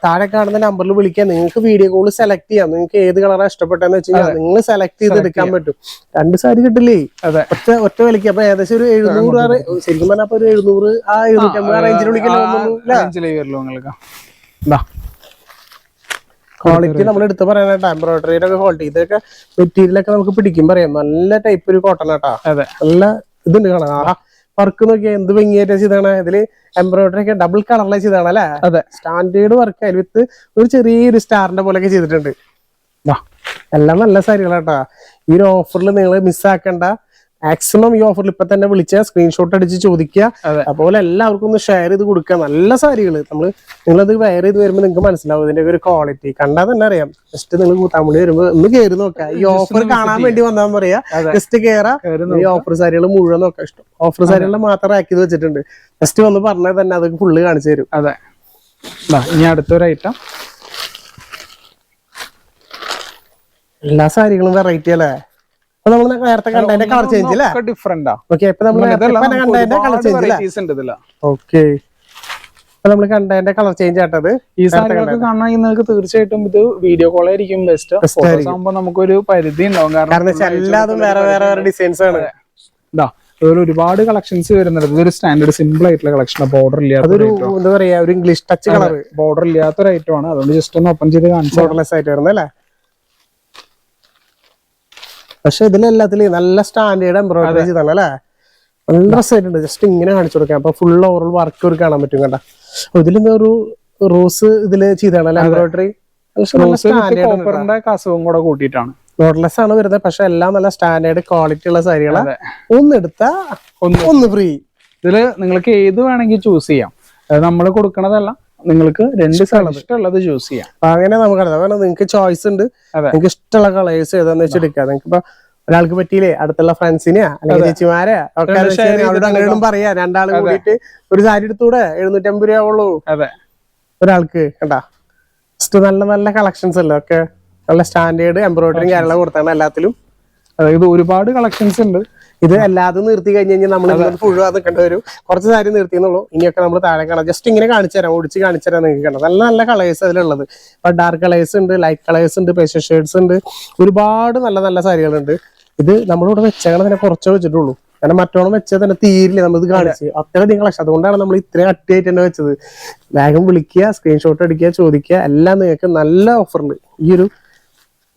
താഴെ കാണുന്ന നമ്പറിൽ വിളിക്കാൻ നിങ്ങൾക്ക് വീഡിയോ കോൾ സെലക്ട് ചെയ്യാം. നിങ്ങൾക്ക് ഏത് കളറാണ് ഇഷ്ടപ്പെട്ടെന്ന് വെച്ച് കഴിഞ്ഞാൽ നിങ്ങൾ സെലക്ട് ചെയ്ത് എടുക്കാൻ പറ്റും. രണ്ട് സാരി കിട്ടില്ലേ? അതെ. ഒറ്റ ഒറ്റ വിളിക്ക് അപ്പൊ ഏകദേശം ഒരു എഴുന്നൂറ് ശരിക്കും പറഞ്ഞാൽ ഒരു എഴുന്നൂറ് ആ എഴുന്നൂറ്റമ്പത് റേഞ്ചിൽ വിളിക്കലോ ക്വാളിറ്റി നമ്മൾ എടുത്ത് പറയാനായിട്ട് എംബ്രോയിഡറിയുടെ ഒക്കെ ക്വാളിറ്റി ഇതൊക്കെ മെറ്റീരിയൽ ഒക്കെ നമുക്ക് പിടിക്കും. പറയാം. നല്ല ടൈപ്പ് ഒരു കോട്ടൺ ആട്ടാ അതെ. നല്ല ഇതുണ്ട് കാണാൻ ആഹാ. വർക്ക് നോക്കിയാൽ എന്ത് ഭംഗിയായിട്ട് ചെയ്താണ് ഇതിൽ എംബ്രോയിഡറി ഒക്കെ ഡബിൾ കളറിലെ ചെയ്താണ് അല്ലെ? അതെ. സ്റ്റാൻഡേർഡ് വർക്ക് അതിൽ വിത്ത് ഒരു ചെറിയൊരു സ്റ്റാറിന്റെ പോലെയൊക്കെ ചെയ്തിട്ടുണ്ട്. എല്ലാം നല്ല സാരികളാട്ടാ ഈ ഒരു ഓഫറിൽ നിങ്ങൾ മിസ്സാക്കണ്ട മാക്സിമം ഈ ഓഫറിൽ ഇപ്പൊ തന്നെ വിളിച്ച സ്ക്രീൻഷോട്ട് അടിച്ച് ചോദിക്കുക അതെ. അതുപോലെ എല്ലാവർക്കും ഒന്ന് ഷെയർ ചെയ്ത് കൊടുക്കുക നല്ല സാരികൾ നമ്മൾ നിങ്ങളത് വെയർ ചെയ്ത് വരുമ്പോൾ നിങ്ങൾക്ക് മനസ്സിലാവും ഇതിന്റെ ഒരു ക്വാളിറ്റി കണ്ടാൽ തന്നെ അറിയാം. ജസ്റ്റ് നിങ്ങൾ കൂട്ടാമുടി വരുമ്പോൾ ഒന്ന് കയറി നോക്കുക ഈ ഓഫർ കാണാൻ വേണ്ടി വന്നാൽ പറയാ. ജസ്റ്റ് കയറാ ഈ ഓഫർ സാരികൾ മുഴുവൻ നോക്കാം. ഇഷ്ടം. ഓഫർ സാരികൾ മാത്രം ആക്കി വെച്ചിട്ടുണ്ട്. ജസ്റ്റ് വന്ന് പറഞ്ഞാൽ തന്നെ അത് ഫുള്ള് കാണിച്ചു തരും. അതെ. ഇനി അടുത്തൊരു ഐറ്റം എല്ലാ സാരികളും വെറൈറ്റി അല്ലേ? അപ്പൊ നമ്മൾ നേരത്തെ കണ്ടതിന്റെ കളർ ചേഞ്ച് അല്ലേ ഡിഫറെന്റാ ഓക്കെ ഇപ്പൊ നമ്മൾ കണ്ടതിന്റെ കളർ ചേഞ്ച് ഓക്കെ ഇപ്പൊ നമ്മൾ കണ്ടതിന്റെ കളർ ചേഞ്ച് ആട്ടത് ഈ കാണണമെങ്കിൽ നിങ്ങൾക്ക് തീർച്ചയായിട്ടും ഇത് വീഡിയോ കോൾ ആയിരിക്കും ബെസ്റ്റ് ആകുമ്പോ ആകുമ്പോൾ നമുക്കൊരു പരിധി ഉണ്ടാവും. കാരണം എല്ലാതും വേറെ വേറെ വേറെ ഡിസൈൻസ് ആണ്. ഇതാ അതുപോലെ ഒരുപാട് കളക്ഷൻസ് വരുന്നുണ്ട്. ഇതൊരു സ്റ്റാൻഡേർഡ് സിമ്പിൾ ആയിട്ടുള്ള കളക്ഷൻ ബോർഡർ ഇല്ലാത്ത അതൊരു എന്താ പറയാ ഒരു ഇംഗ്ലീഷ് ടച്ച് കളർ ബോർഡർ ഇല്ലാത്ത ഒരു ഐറ്റം ആണ്. അതുകൊണ്ട് ജസ്റ്റ് ഒന്ന് ഓപ്പൺ ചെയ്ത് കാണിച്ചു ബോർഡർലെസ് ആയിട്ട് വരുന്നത് അല്ലേ പക്ഷെ ഇതിലെല്ലാത്തിലും നല്ല സ്റ്റാൻഡേർഡ് എംബ്രോയിഡറി ചെയ്താണ് അല്ലേ നല്ല ഉണ്ട് ജസ്റ്റ് ഇങ്ങനെ കാണിച്ചു കൊടുക്കാം. അപ്പൊ ഫുൾ ഓവറോൾ വർക്ക് ഒരു കാണാൻ പറ്റും കണ്ട? ഇതിലെന്താ ഒരു റോസ് ഇതിൽ ചെയ്താണ് അല്ലെ എംബ്രോയിഡറി? കസവും കൂടെ കൂട്ടിയിട്ടാണ്. ബോർഡർലെസ് ആണ് വരുന്നത്. പക്ഷെ എല്ലാം നല്ല സ്റ്റാൻഡേർഡ് ക്വാളിറ്റി ഉള്ള സാരികളാണ് ഒന്നെടുത്ത ഒന്ന് എടുത്താ ഒന്ന്. ഒന്ന് ഫ്രീ ഇതിൽ നിങ്ങൾക്ക് ഏത് വേണമെങ്കിൽ ചൂസ് ചെയ്യാം. നമ്മൾ കൊടുക്കണതല്ല. നിങ്ങൾക്ക് രണ്ട് ഇഷ്ടമുള്ളത്. ചൂസ് ചെയ്യാം. അങ്ങനെ നമുക്ക് കാരണം നിങ്ങൾക്ക് ചോയ്സ് ഉണ്ട്. നിങ്ങൾക്ക് ഇഷ്ടമുള്ള കളേഴ്സ് ഏതാന്ന് വെച്ചെടുക്കാം നിങ്ങൾക്കിപ്പോ ഒരാൾക്ക് പറ്റിയില്ലേ? അടുത്തുള്ള ഫ്രണ്ട്സിനെയാ അല്ലെങ്കിൽ ചേച്ചിമാരെ ഒക്കെ അങ്ങോട്ടും പറയാ. രണ്ടാളും കൂടിയിട്ട് ഒരു സാരി എടുത്തൂടെ? എഴുന്നൂറ്റമ്പത് രൂപ ഉള്ളൂ. അതെ. ഒരാൾക്ക് കണ്ടാ? ജസ്റ്റ് നല്ല നല്ല കളക്ഷൻസ് അല്ലേ? ഒക്കെ നല്ല സ്റ്റാൻഡേർഡ് എംബ്രോയിഡറി കാര്യങ്ങളൊക്കെ കൊടുത്താണ് എല്ലാത്തിലും. അതായത് ഒരുപാട് കളക്ഷൻസ് ഉണ്ട്. ഇത് അല്ലാതെ നിർത്തി കഴിഞ്ഞ് കഴിഞ്ഞാൽ നമ്മൾ ഫുള്ള് നിൽക്കേണ്ടി വരും കുറച്ച് സാരി നിർത്തിയെന്നുള്ളൂ. ഇനിയൊക്കെ നമ്മൾ താഴെ കാണാം. ജസ്റ്റ് ഇങ്ങനെ കാണിച്ചു തരാം ഓടിച്ച് കാണിച്ചു തരാം നിങ്ങൾക്ക് കണ്ടത് നല്ല നല്ല കളേഴ്സ് അതിലുള്ളത്. ഇപ്പൊ ഡാർക്ക് കളേഴ്സ് ഉണ്ട് ലൈറ്റ് കളേഴ്സ് ഉണ്ട് പേഷ്യൽ ഷെയ്ഡ്സ് ഉണ്ട്. ഒരുപാട് നല്ല നല്ല സാരികളുണ്ട്. ഇത് നമ്മളിവിടെ വെച്ചാൽ തന്നെ കുറച്ചേ വെച്ചിട്ടുള്ളൂ. കാരണം മറ്റോണം വെച്ചാൽ തന്നെ തീരില്ല നമ്മൾ ഇത് കാണിച്ച്. അത്രയധികം കളക്ഷൻ അതുകൊണ്ടാണ് നമ്മൾ ഇത്രയും അട്ടിയായിട്ട് തന്നെ വെച്ചത്. വേഗം വിളിക്കുക സ്ക്രീൻഷോട്ട് അടിക്കുക ചോദിക്കുക. എല്ലാം നിങ്ങൾക്ക് നല്ല ഓഫറിൽ ഈ ഒരു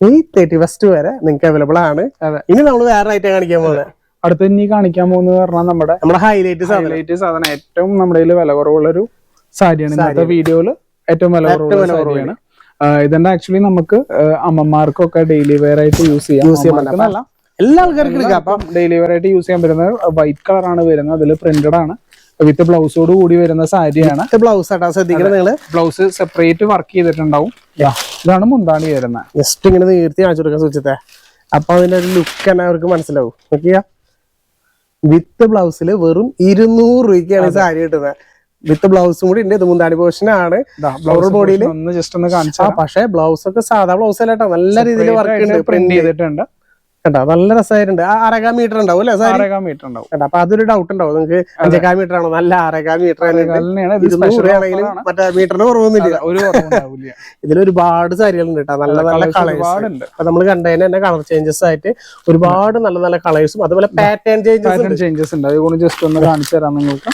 ഈ തേർട്ടി ഫസ്റ്റ് വരെ നിങ്ങൾക്ക് അവൈലബിൾ ആണ്. ഇനി നമ്മൾ വേറെ ഐറ്റം കാണിക്കാൻ പോകുന്നത് അടുത്ത് ഇനി കാണിക്കാൻ പോകുന്നത് പറഞ്ഞാൽ നമ്മുടെ നമ്മുടെ ഹൈലൈറ്റ് ഹൈലൈറ്റ് സാധനം. ഏറ്റവും നമ്മുടെ കയ്യിൽ വില കുറവുള്ള ഒരു സാരിയാണ് ഇന്നത്തെ വീഡിയോയിൽ ഏറ്റവും വില കുറവുള്ള സാരിയാണ്. ഇതെന്റെ ആക്ച്വലി നമുക്ക് അമ്മമാർക്കൊക്കെ ഡെയിലി വെയർ ആയിട്ട് യൂസ് ചെയ്യാം. യൂസ് ചെയ്യാൻ എല്ലാ ആൾക്കാർക്കും എടുക്കാം അപ്പൊ ഡെയിലി വെയർ ആയിട്ട് യൂസ് ചെയ്യാൻ പറ്റുന്നത് വൈറ്റ് കളർ ആണ് വരുന്നത്. അതിൽ പ്രിന്റഡ് ആണ്. വിത്ത് ബ്ലൗസോട് കൂടി വരുന്ന സാരിയാണ്. ബ്ലൗസ് ശ്രദ്ധിക്കണം നിങ്ങൾ. ബ്ലൗസ് സെപ്പറേറ്റ് വർക്ക് ചെയ്തിട്ടുണ്ടാവും. ഇതാണ് മുന്താണി വരുന്നത്. ജസ്റ്റ് ഇങ്ങനെ നീർത്തി കാണിച്ചു കൊടുക്കാൻ സൂചിച്ചത്തെ അപ്പൊ അതിന്റെ ഒരു ലുക്ക് തന്നെ അവർക്ക് മനസ്സിലാവും. നോക്കിയ വിത്ത് ബ്ലൗസിൽ വെറും ഇരുന്നൂറ് രൂപയ്ക്കാണ് ഈ സാരി കിട്ടുന്നത്. വിത്ത് ബ്ലൗസും കൂടി ഉണ്ട്. ഇത് മുന്താണി പോർഷൻ ആണ് ബോഡിയിൽ ഒന്ന് ജസ്റ്റ് ഒന്ന് കാണിച്ചാൽ ആ പക്ഷേ ബ്ലൗസ് ഒക്കെ സാധാ ബ്ലൗസ് അല്ലട്ടോ നല്ല രീതിയിൽ വർക്ക് പ്രിന്റ് ചെയ്തിട്ടുണ്ട്. കേട്ടോ നല്ല രസമായിട്ടുണ്ട്. അരകാ മീറ്റർ ഉണ്ടാവും അല്ലേ സാരി? ആറേകാൽ മീറ്റർ ഉണ്ടാവും. കേട്ടോ അപ്പൊ അതൊരു ഡൗട്ട് ഉണ്ടാവും. നിങ്ങൾക്ക് അഞ്ചേകാ മീറ്റർ ആണോ? നല്ല അരകാ മീറ്റർ ആണെങ്കിലും മറ്റേ മീറ്ററിന് കുറവൊന്നുമില്ല. ഇതിൽ ഒരുപാട് സാരികളുണ്ട് കേട്ടോ. നല്ല നല്ല കളേഴ്സ് അപ്പൊ നമ്മൾ കണ്ടതിന് തന്നെ കളർ ചേഞ്ചസ് ആയിട്ട് ഒരുപാട് നല്ല നല്ല കളേഴ്സും അതുപോലെ പാറ്റേൺ ചേഞ്ചസ് ഉണ്ട്. ചേഞ്ചസ് ഉണ്ട്. അതുകൊണ്ട് ജസ്റ്റ് ഒന്ന് കാണിച്ചു തരാം നിങ്ങൾക്ക്.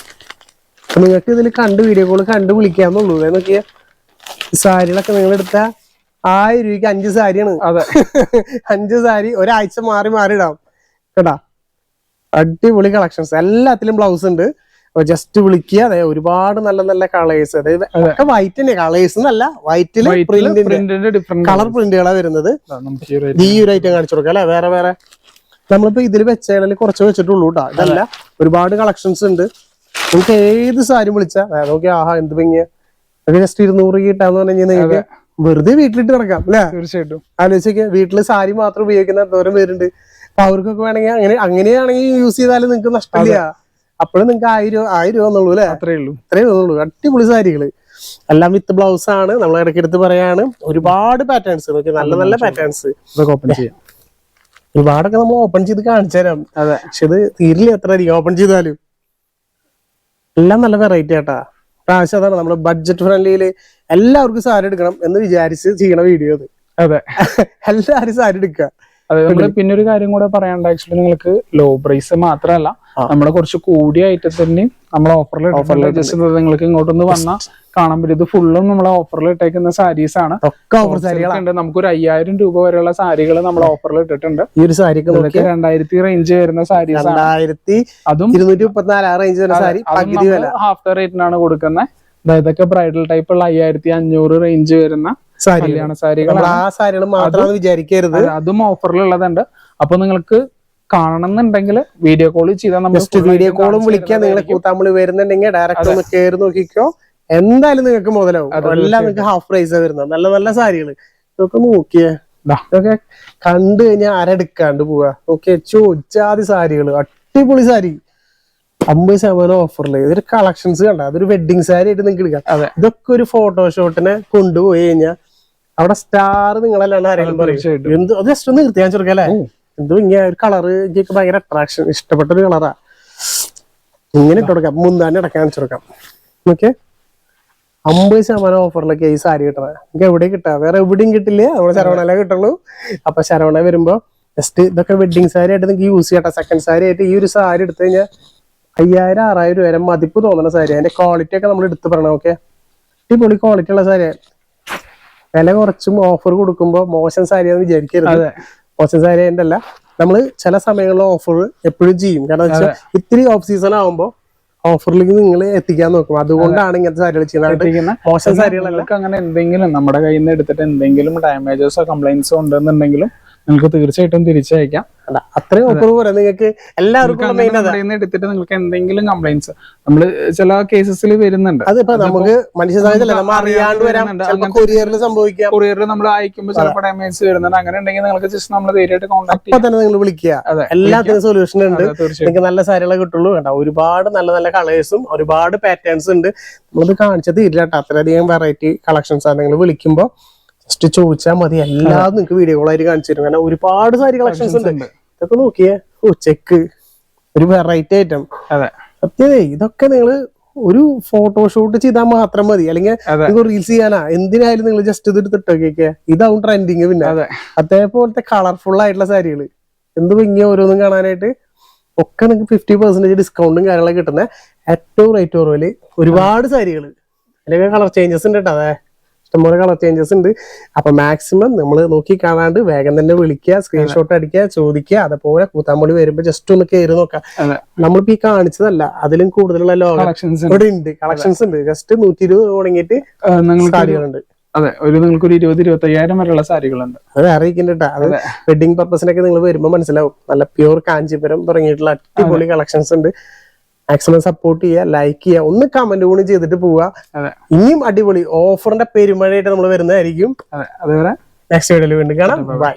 നിങ്ങൾക്ക് ഇതിൽ കണ്ട് വീഡിയോ കോൾ കണ്ട് വിളിക്കാന്നുള്ളൂ. നോക്കിയേ സാരികളൊക്കെ നിങ്ങൾ എടുത്ത ആയിരം രൂപയ്ക്ക് അഞ്ച് സാരിയാണ്. അതെ. അഞ്ച് സാരി ഒരാഴ്ച മാറി മാറി ഇടാം. കേട്ടാ? അടിപൊളി കളക്ഷൻസ് എല്ലാത്തിലും ബ്ലൗസ് ഉണ്ട്. ജസ്റ്റ് വിളിക്കുക. അതെ ഒരുപാട് നല്ല നല്ല കളേഴ്സ് അതായത് ഒക്കെ വൈറ്റ് തന്നെ കളേഴ്സ് എന്നല്ല വൈറ്റിൽ പ്രിന്റിന്റെ കളർ പ്രിന്റുകളാണ് വരുന്നത്. ഈ ഒരു ഐറ്റം കാണിച്ചു കൊടുക്കാം അല്ലെ? വേറെ വേറെ. നമ്മളിപ്പോ ഇതിൽ വെച്ചതിൽ കുറച്ച് വെച്ചിട്ടുള്ളൂ കേട്ടോ ഇതല്ല ഒരുപാട് കളക്ഷൻസ് ഉണ്ട്. നമുക്ക് ഏത് സാരി വിളിച്ചാ? നോക്കി ആഹാ എന്ത് ഭംഗിയാ. ജസ്റ്റ് ഇരുന്നൂറ് കിട്ടാന്ന് പറഞ്ഞു കഴിഞ്ഞാൽ നിങ്ങൾക്ക് വെറുതെ വീട്ടിലിട്ട് നടക്കാം അല്ലെ? തീർച്ചയായിട്ടും. ആലോചിച്ചൊക്കെ വീട്ടിൽ സാരി മാത്രം ഉപയോഗിക്കുന്ന എന്തോരം പേരുണ്ട്. അപ്പൊ അവർക്കൊക്കെ വേണമെങ്കിൽ അങ്ങനെ അങ്ങനെയാണെങ്കിൽ യൂസ് ചെയ്താലും നിങ്ങൾക്ക് നഷ്ടമില്ല. അപ്പോഴും നിങ്ങൾക്ക് ആയിരം രൂപ ആയിരം രൂപ എന്നുള്ളൂ അല്ലെ? അത്രേ ഉള്ളൂ. അത്രേ ഉള്ളൂ അടിപൊളി സാരികൾ. എല്ലാം വിത്ത് ബ്ലൗസ് ആണ്. നമ്മൾ ഇടയ്ക്ക് ഇടയ്ക്കെടുത്ത് പറയാണ് ഒരുപാട് പാറ്റേൺസ് നോക്കി നല്ല നല്ല പാറ്റേൺസ് ഓപ്പൺ ചെയ്യാം. ഒരുപാടൊക്കെ നമ്മൾ ഓപ്പൺ ചെയ്ത് കാണിച്ചു തരാം. അതെ. പക്ഷെ ഇത് തീരില്ല എത്ര അധികം ഓപ്പൺ ചെയ്താലും. എല്ലാം നല്ല വെറൈറ്റി ആട്ടാ. പ്രാവശ്യം അതാണ് നമ്മൾ ബഡ്ജറ്റ് ഫ്രണ്ട്ലിയിൽ എല്ലാവർക്കും സാരി എടുക്കണം എന്ന് വിചാരിച്ച് ചെയ്യണ വീഡിയോ ഇത് അതെ. എല്ലാവരും സാരി എടുക്കുക. അതെ നമ്മൾ പിന്നെ ഒരു കാര്യം കൂടെ പറയാനുണ്ട്. ആക്ച്വലി നിങ്ങൾക്ക് ലോ പ്രൈസ് മാത്രമല്ല നമ്മൾ കുറച്ച് കൂടിയ ഐറ്റത്തിന്റെയും നമ്മൾ ഓഫറിൽ ജസ്റ്റ് നിങ്ങൾക്ക് ഇങ്ങോട്ടൊന്ന് വന്നാൽ കാണാൻ പറ്റും. ഇത് ഫുള്ളും നമ്മളെ ഓഫറിൽ ഇട്ടേക്കുന്ന സാരീസ് ആണ്. ഒക്കെ ഓഫർ സാരികളുണ്ട് നമുക്ക് ഒരു അയ്യായിരം രൂപ വരെയുള്ള സാരികൾ നമ്മൾ ഓഫറിൽ ഇട്ടിട്ടുണ്ട്. ഈ ഒരു സാരി രണ്ടായിരത്തി റേഞ്ച് വരുന്ന സാരീസ് ആണ്. അതും ഇരുന്നൂറ്റി മുപ്പത്തിനാല് റേഞ്ച് വരുന്ന സാരി ഹാഫ് ദ റേറ്റിനാണ് കൊടുക്കുന്നത് ഇതൊക്കെ ബ്രൈഡൽ ടൈപ്പ് ഉള്ള അയ്യായിരത്തി അഞ്ഞൂറ് റേഞ്ച് വരുന്ന കല്യാണ സാരികൾ ആ സാരികൾ മാത്രമാണ് വിചാരിക്കരുത്. അത് ഓഫറിലുള്ളതുണ്ട് അപ്പൊ നിങ്ങൾക്ക് കാണണം എന്നുണ്ടെങ്കിൽ വീഡിയോ കോൾ ചെയ്താൽ നമ്മൾ വീഡിയോ കോളും വിളിക്കാൻ നിങ്ങൾ കൂത്താമ്പളി വരുന്നുണ്ടെങ്കിൽ ഡയറക്റ്റ് ഒന്ന് കയറി നോക്കിക്കോ. എന്തായാലും നിങ്ങൾക്ക് മുതലാവും. എല്ലാം നിങ്ങൾക്ക് ഹാഫ് പ്രൈസ് വരുന്നത്. നല്ല നല്ല സാരികൾ ഇതൊക്കെ നോക്കിയേ. ഇതൊക്കെ കണ്ടു കഴിഞ്ഞാൽ ആരെടുക്കാണ്ട് പോവാ. ഓക്കെ ചോദിച്ചാതി സാരികൾ അടിപൊളി സാരി. അമ്പത് ശതമാനം ഓഫറിൽ ഇതൊരു കളക്ഷൻസ് കണ്ട? അതൊരു വെഡിങ് സാരി ആയിട്ട് നിങ്ങൾക്ക് എടുക്കാം. ഇതൊക്കെ ഒരു ഫോട്ടോഷോട്ടിനെ കൊണ്ടുപോയി കഴിഞ്ഞാൽ അവിടെ സ്റ്റാർ നിങ്ങളെല്ലാം ആരെങ്കിലും പറയും? എന്ത് അത് ജസ്റ്റ് ഒന്ന് നിർത്തി ഞാൻ ചെറുക്കല്ലേ എന്തോ ഇങ്ങനെ ഒരു കളറ് എനിക്ക് ഭയങ്കര അട്രാക്ഷൻ ഇഷ്ടപ്പെട്ട ഒരു കളറാ ഇങ്ങനെ ഇട്ട് കൊടുക്കാം. മുന്താനെ ഇടയ്ക്ക് ചെറുക്കാം ഓക്കെ അമ്പത് ശതമാനം ഓഫറിലൊക്കെ ഈ സാരി കിട്ടണ. നമുക്ക് എവിടെ കിട്ടാ. വേറെ എവിടെയും കിട്ടില്ല. നമ്മുടെ ശരവണല്ലേ കിട്ടുള്ളൂ. അപ്പൊ ശരവണ വരുമ്പോ ജസ്റ്റ് ഇതൊക്കെ വെഡിങ് സാരി ആയിട്ട് നിങ്ങൾക്ക് യൂസ് ചെയ്യട്ടെ. സെക്കൻഡ് സാരി ആയിട്ട് ഈ ഒരു സാരി എടുത്തു കഴിഞ്ഞാൽ അയ്യായിരം ആറായിരം വരെ മതിപ്പ് തോന്നുന്ന സാരി അതിന്റെ ക്വാളിറ്റി ഒക്കെ നമ്മൾ എടുത്തു പറയണം ഓക്കെ അടിപൊളി ക്വാളിറ്റി ഉള്ള സാരി വില കുറച്ചും ഓഫർ കൊടുക്കുമ്പോൾ മോശം സാരി എന്ന് വിചാരിക്കരുത് മോശം സാരി അതിന്റെ അല്ല നമ്മൾ ചില സമയങ്ങളിൽ ഓഫർ എപ്പോഴും ചെയ്യും. കാരണം വെച്ചാൽ ഇത്തിരി ഓഫ് സീസൺ ആവുമ്പോൾ ഓഫറിലേക്ക് നിങ്ങൾ എത്തിക്കാൻ നോക്കും. അതുകൊണ്ടാണ് ഇങ്ങനത്തെ സാരികൾ ചെയ്യുന്നത്. മോശം അങ്ങനെ എന്തെങ്കിലും നമ്മുടെ കയ്യിൽ നിന്ന് എടുത്തിട്ട് എന്തെങ്കിലും ഡാമേജസോ കംപ്ലൈൻസോ ഉണ്ടെന്നുണ്ടെങ്കിലും നിങ്ങൾക്ക് തീർച്ചയായിട്ടും തിരിച്ചയക്കാം. അത്രയും ഓഫർ പോരാ നിങ്ങൾക്ക് എല്ലാവർക്കും എടുത്തിട്ട് നിങ്ങൾക്ക് എന്തെങ്കിലും കംപ്ലൈൻസ് നമ്മൾ ചില കേസസിൽ വരുന്നുണ്ട്. അതിപ്പോ നമുക്ക് മനുഷ്യ കൊറിയറിൽ സംഭവിക്കാം. കൊറിയറിൽ നമ്മൾ അയക്കുമ്പോൾ ചിലപ്പോൾ ഡാമേജ് വരുന്നുണ്ട്. അങ്ങനെ ഉണ്ടെങ്കിൽ നിങ്ങൾക്ക് ജസ്റ്റ് നമ്മൾ നേരിട്ട് കോൺടാക്ട് അപ്പൊ തന്നെ നിങ്ങൾ വിളിക്കുക. എല്ലാത്തിനും സൊല്യൂഷൻ ഉണ്ട്. നിങ്ങൾക്ക് നല്ല സാരികളെ കിട്ടുള്ളൂ. കേട്ടോ ഒരുപാട് നല്ല നല്ല കളേഴ്സും ഒരുപാട് പാറ്റേൺസ് ഉണ്ട്. നമ്മളത് കാണിച്ചത് ഇല്ല കേട്ടോ അത്രയധികം വെറൈറ്റി കളക്ഷൻസ് ആണ്. നിങ്ങൾ വിളിക്കുമ്പോൾ ജസ്റ്റ് ചോദിച്ചാൽ മതി. എല്ലാം നിങ്ങൾക്ക് വീഡിയോ കോളായിട്ട് കാണിച്ചു തരും. കാരണം ഒരുപാട് സാരി കളക്ഷൻസ് ഉണ്ട്. ഇതൊക്കെ നോക്കിയേ. ഓ ചെക്ക് ഒരു വെറൈറ്റി ഐറ്റം അതെ. സത്യതേ ഇതൊക്കെ നിങ്ങൾ ഒരു ഫോട്ടോഷൂട്ട് ചെയ്താൽ മാത്രം മതി. അല്ലെങ്കിൽ ഇത് റീൽസ് ചെയ്യാനാ. എന്തിനായാലും നിങ്ങൾ ജസ്റ്റ് ഇത് എടുത്തിട്ടൊക്കെ ഇതാവും ട്രെൻഡിങ് പിന്നെ. അതെ. അതേപോലത്തെ കളർഫുൾ ആയിട്ടുള്ള സാരികൾ എന്ത് ഭംഗിയ ഓരോന്നും കാണാനായിട്ട്. ഒക്കെ നിങ്ങൾക്ക് ഫിഫ്റ്റി പെർസെന്റേജ് ഡിസ്കൗണ്ടും കാര്യങ്ങളൊക്കെ കിട്ടുന്ന ഏറ്റവും റേറ്റ് കുറവിൽ ഒരുപാട് സാരികൾ അതിലൊക്കെ കളർ ചേഞ്ചസ് ഉണ്ട് കേട്ടോ അതെ. ഇഷ്ടംപോലെ കളർ ചേഞ്ചസ് ഉണ്ട്. അപ്പൊ മാക്സിമം നമ്മൾ നോക്കി കാണാണ്ട് വേഗം തന്നെ വിളിക്കുക സ്ക്രീൻഷോട്ട് അടിക്കുക ചോദിക്കുക. അതേപോലെ കൂത്താമ്പൊടി വരുമ്പോ ജസ്റ്റ് ഒന്ന് കയറി നോക്കാം. നമ്മളിപ്പോ ഈ കാണിച്ചതല്ല അതിലും കൂടുതലുള്ള ലോക ഇവിടെ ഉണ്ട്. കളക്ഷൻസ് ഉണ്ട്. ജസ്റ്റ് നൂറ്റി ഇരുപത് തുടങ്ങിയിട്ട് സാരികളുണ്ട്. അതെ ഒരു നിങ്ങൾക്ക് ഒരു ഇരുപത് ഇരുപത്തി അയ്യായിരം വരെയുള്ള സാരികളുണ്ട്. അത് അറിയിക്കുന്നുണ്ട് അതെ. വെഡിങ് പർപ്പസിനൊക്കെ നിങ്ങൾ വരുമ്പോൾ മനസ്സിലാവും. നല്ല പ്യൂർ കാഞ്ചീപുരം തുടങ്ങിയിട്ടുള്ള അടിപൊളി കളക്ഷൻസ് ഉണ്ട്. മാക്സിമം സപ്പോർട്ട് ചെയ്യുക ലൈക്ക് ചെയ്യുക ഒന്ന് കമന്റ് കൂടി ചെയ്തിട്ട് പോവുക. ഇനിയും അടിപൊളി ഓഫറിന്റെ പെരുമഴയായിട്ട് നമ്മൾ വരുന്നതായിരിക്കും. അതേപോലെ നെക്സ്റ്റ് വീഡിയോയിൽ വീണ്ടും കാണാം. ബൈ